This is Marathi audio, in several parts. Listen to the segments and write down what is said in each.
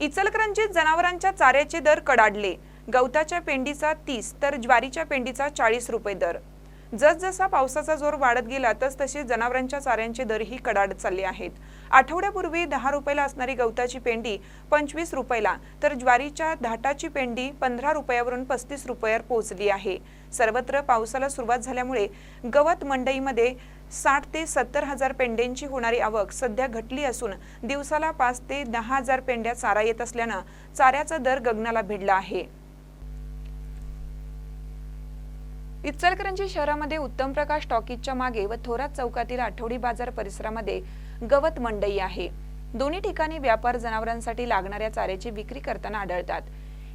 इचलकरंजीत जनावरांच्या चाऱ्याचे दर कडाडले. गवताच्या पेंडीचा तीस तर ज्वारीच्या पेंडीचा चाळीस रुपये दर. जसजसा पावसाचा जोर वाढत गेला तस तसे जनावरांच्या चाऱ्यांचे दरही कडाडत चालले आहेत. आठवड्यापूर्वी दहा रुपयाला असणारी गवताची पेंडी पंचवीस रुपयाला तर ज्वारीच्या धाटाची पेंडी पंधरा रुपयावरून पस्तीस रुपयावर पोहोचली आहे. सर्वत्र पावसाला सुरुवात झाल्यामुळे गवत मंडईमध्ये साठ ते सत्तर हजार पेंड्यांची होणारी आवक सध्या घटली असून दिवसाला पाच ते दहा हजार पेंड्या चारा येत असल्यानं चाऱ्याचा दर गगनाला भिडला आहे. इचलकरंजी शहरामध्ये उत्तम प्रकाश टॉकीजच्या मागे व थोरात चौकातील आठवडी बाजार परिसरामध्ये गवत मंडई आहे. दोन्ही ठिकाणी व्यापार जनावरांसाठी लागणाऱ्या चाऱ्याची विक्री करताना आढळतात.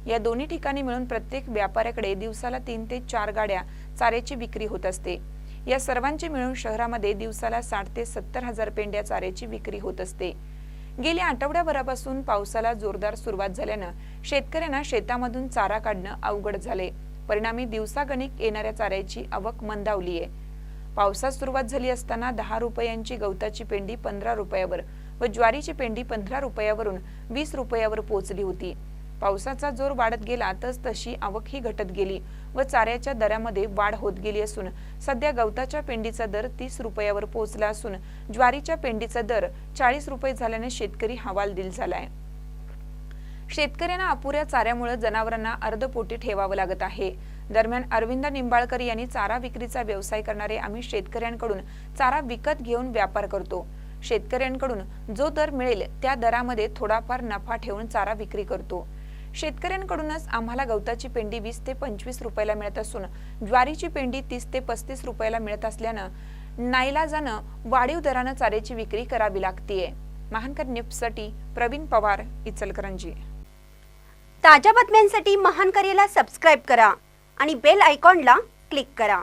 या दोन्ही ठिकाणी मिळून प्रत्येक व्यापाऱ्याकडे दिवसाला तीन ते चार गाड्या चाऱ्याची विक्री होत असते. या सर्वांची मिळून शहरामध्ये दिवसाला साठ ते सत्तर हजार पेंड्या चाऱ्याची विक्री होत असते. गेल्या आठवड्याभरापासून पावसाला जोरदार सुरुवात झाल्यानं शेतकऱ्यांना शेतामधून चारा काढणं अवघड झाले परिणामी दिवसागणिक येणाऱ्या चाऱ्याची आवक मंदावली आहे पावसात सुरुवात झाली असताना दहा रुपयांची गवताची पेंडी पंधरा रुपयावर व ज्वारीची पेंडी पंधरा रुपयावरून वीस रुपयावर पोहोचली होती. पावसाचा जोर वाढत गेला तस तशी आवकही घटत गेली. व चाऱ्याच्या दरामध्ये वाढ होत गेली असून सध्या गवताच्या पेंडीचा दर तीस रुपयावर पोहोचला असून ज्वारीच्या पेंडीचा दर चाळीस रुपये झाल्याने शेतकरी हवालदिल आहे शेतकऱ्यांना अपुऱ्या चाऱ्यामुळे जनावरांना अर्धपोटी ठेवावं लागत आहे. दरम्यान अरविंद निंबाळकर यांनी चारा विक्रीचा व्यवसाय करणारे आम्ही शेतकऱ्यांकडून चारा विकत घेऊन व्यापार करतो. शेतकऱ्यांकडून जो दर मिळेल त्या दरामध्ये थोडाफार नफा ठेवून चारा विक्री करतो. शेतकऱ्यांकडूनच आम्हाला गवताची पेंडी वीस ते पंचवीस रुपयाला मिळत असून ज्वारीची पेंडी तीस ते पस्तीस रुपयाला मिळत असल्यानं नाईलाजानं वाढीव दरानं चाऱ्याची विक्री करावी लागतीये. महानकर न्यूजसाठी प्रवीण पवार इचलकरंजी. ताज्या बातम्यांसाठी महानकरेला सबस्क्राईब करा आणि बेल आयकॉनला क्लिक करा.